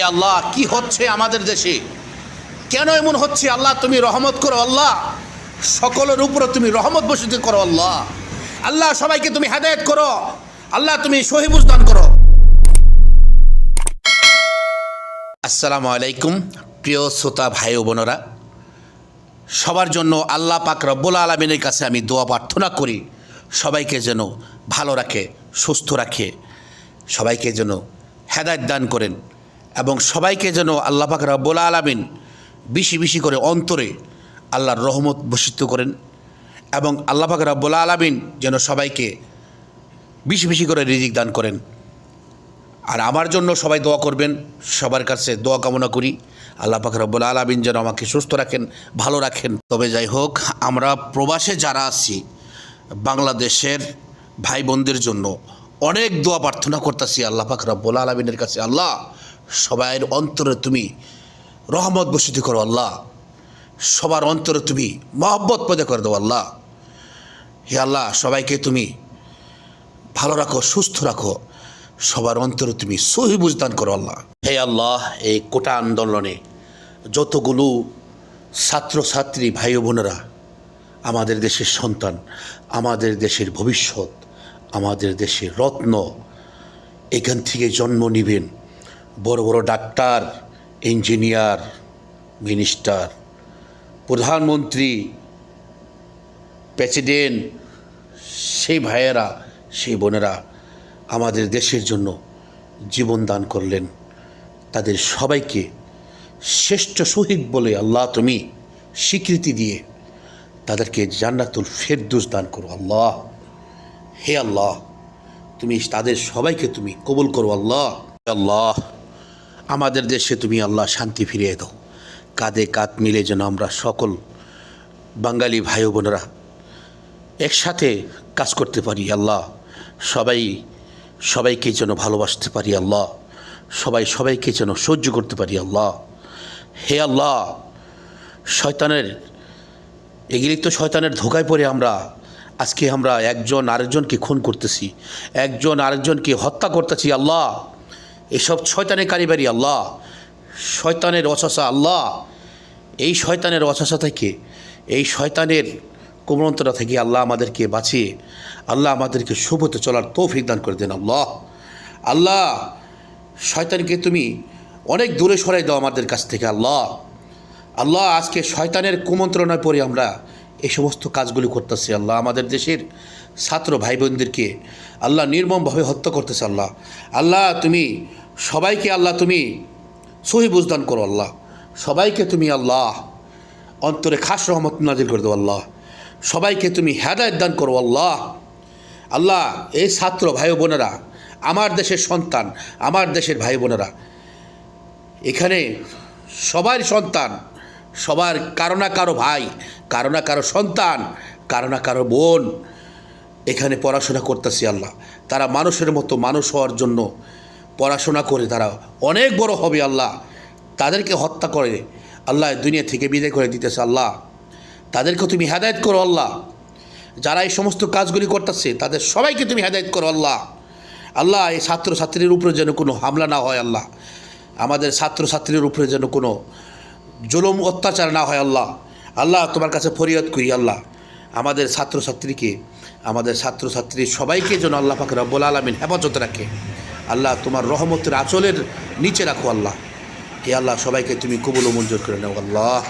এ আল্লাহ, কি হচ্ছে আমাদের দেশে? কেন এমন হচ্ছে? আল্লাহ, তুমি রহমত করো, আল্লাহ। সকলের উপরে তুমি রহমত বসিত করো, আল্লাহ। আল্লাহ, সবাইকে তুমি হেদায়ত করো। আল্লাহ, তুমি সহিবুজ দান করো। আসসালামু আলাইকুম, প্রিয় শ্রোতা, ভাই ও বোনেরা। সবার জন্য আল্লাহ পাক রব্বুল আলমিনের কাছে আমি দোয়া প্রার্থনা করি, সবাইকে যেন ভালো রাখে, সুস্থ রাখে। সবাইকে যেন হেদায়ত দান করেন। এবং সবাইকে যেন আল্লাহ পাক রব্বুল আলমিন বেশি বেশি করে অন্তরে আল্লাহর রহমত বসিত করেন এবং আল্লাহ পাক রব্বুল আলমিন যেন সবাইকে বেশি বেশি করে রিজিক দান করেন। আর আমার জন্য সবাই দোয়া করবেন, সবার কাছে দোয়া কামনা করি। আল্লাহ পাক রব্বুল আলমিন যেন আমাকে সুস্থ রাখেন, ভালো রাখেন। তবে যাই হোক, আমরা প্রবাসে যারা আছি, বাংলাদেশের ভাই বোনদের জন্য অনেক দোয়া প্রার্থনা করতেছি আল্লাহ পাক রব্বুল আলমিনের কাছে। আল্লাহ সবাইয়ের অন্তরে তুমি রহমত বসিত করো আল্লাহ। সবার অন্তরে তুমি মহব্বত পদে করে দেবো আল্লাহ। হে আল্লাহ, সবাইকে তুমি ভালো রাখো, সুস্থ রাখো। সবার অন্তরে তুমি সহি বুঝদান করো আল্লাহ। হে আল্লাহ, এই কোটা আন্দোলনে যতগুলো ছাত্রছাত্রী ভাই বোনেরা, আমাদের দেশের সন্তান, আমাদের দেশের ভবিষ্যৎ, আমাদের দেশের রত্ন, এখান থেকে জন্ম নেবেন। বড় বড় ডাক্তার, ইঞ্জিনিয়ার, মিনিস্টার, প্রধানমন্ত্রী, প্রেসিডেন্ট, সেই ভাইয়েরা, সেই বোনেরা আমাদের দেশের জন্য জীবন দান করলেন। তাদের সবাইকে শ্রেষ্ঠ শহীদ বলে আল্লাহ তুমি স্বীকৃতি দিয়ে তাদেরকে জান্নাতুল ফেরদুস দান করো। আল্লাহ, হে আল্লাহ, তুমি তাদের সবাইকে তুমি কবুল করো। আল্লাহ আল্লাহ। আমাদের দেশে তুমি আল্লাহ শান্তি ফিরিয়ে দাও। কাঁধে কাঁধ মিলে যেন আমরা সকল বাঙালি ভাই বোনেরা একসাথে কাজ করতে পারি, আল্লাহ। সবাই সবাইকে যেন ভালোবাসতে পারি, আল্লাহ। সবাই সবাইকে যেন সহ্য করতে পারি, আল্লাহ। হে আল্লাহ, শয়তানের, এগুলি তো শয়তানের ধোকায় পড়ে আমরা। আজকে আমরা একজন আরেকজনকে খুন করতেছি, একজন আরেকজনকে হত্যা করতেছি, আল্লাহ। এসব শয়তানের কারিবারি আল্লাহ, শয়তানের অশাসা আল্লাহ। এই শয়তানের অশাসা থেকে, এই শয়তানের কুমরন্তরা থেকে আল্লাহ আমাদেরকে বাঁচিয়ে, আল্লাহ আমাদেরকে শুভতে চলার তৌফিক দান করে দেন আল্লাহ। আল্লাহ, শয়তানকে তুমি অনেক দূরে সরাই দাও আমাদের কাছ থেকে আল্লাহ। আল্লাহ, আজকে শয়তানের কুমন্ত্রণায় পড়ে আমরা এই সমস্ত কাজগুলি করতেছে আল্লাহ। আমাদের দেশের ছাত্র ভাই বোনদেরকে আল্লাহ নির্মমভাবে হত্যা করতেছে আল্লাহ। আল্লাহ, তুমি সবাইকে আল্লাহ, তুমি সহি বুঝদান করো আল্লাহ। সবাইকে তুমি আল্লাহ, অন্তরে খাস রহমত নাজির করে দেবো আল্লাহ। সবাইকে তুমি হেদায়ত দান করো আল্লাহ। আল্লাহ, এই ছাত্র ভাই বোনেরা আমার দেশের সন্তান, আমার দেশের ভাই বোনেরা এখানে সবার সন্তান সবার কারও না কারও ভাই, কারও না কারও সন্তান, কারও না কারও বোন। এখানে পড়াশোনা করতেছি আল্লাহ। তারা মানুষের মতো মানুষ হওয়ার জন্য পড়াশোনা করে তারা অনেক বড় হবে আল্লাহ। তাদেরকে হত্যা করে আল্লাহ দুনিয়া থেকে বিদায় করে দিতেছে আল্লাহ। তাদেরকে তুমি হেদায়ত করো আল্লাহ। যারা এই সমস্ত কাজগুলি করতেছে, তাদের সবাইকে তুমি হেদায়ত করো আল্লাহ। আল্লাহ, এই ছাত্রছাত্রীর উপরে যেন কোনো হামলা না হয় আল্লাহ। আমাদের ছাত্রছাত্রীর উপরে যেন কোনো জুলুম, অত্যাচার না হয় আল্লাহ। আল্লাহ তোমার কাছে ফরিয়াদ করি, আল্লাহ। আমাদের ছাত্রছাত্রীকে, আমাদের ছাত্রছাত্রী সবাইকে যেন আল্লাহ পাকে রব্বুল আলমিন হেফাজত রাখে। আল্লাহ তোমার রহমতের আঁচলের নিচে রাখো, আল্লাহ। হে আল্লাহ, সবাইকে তুমি কবুল মঞ্জুর করে নাও, আল্লাহ।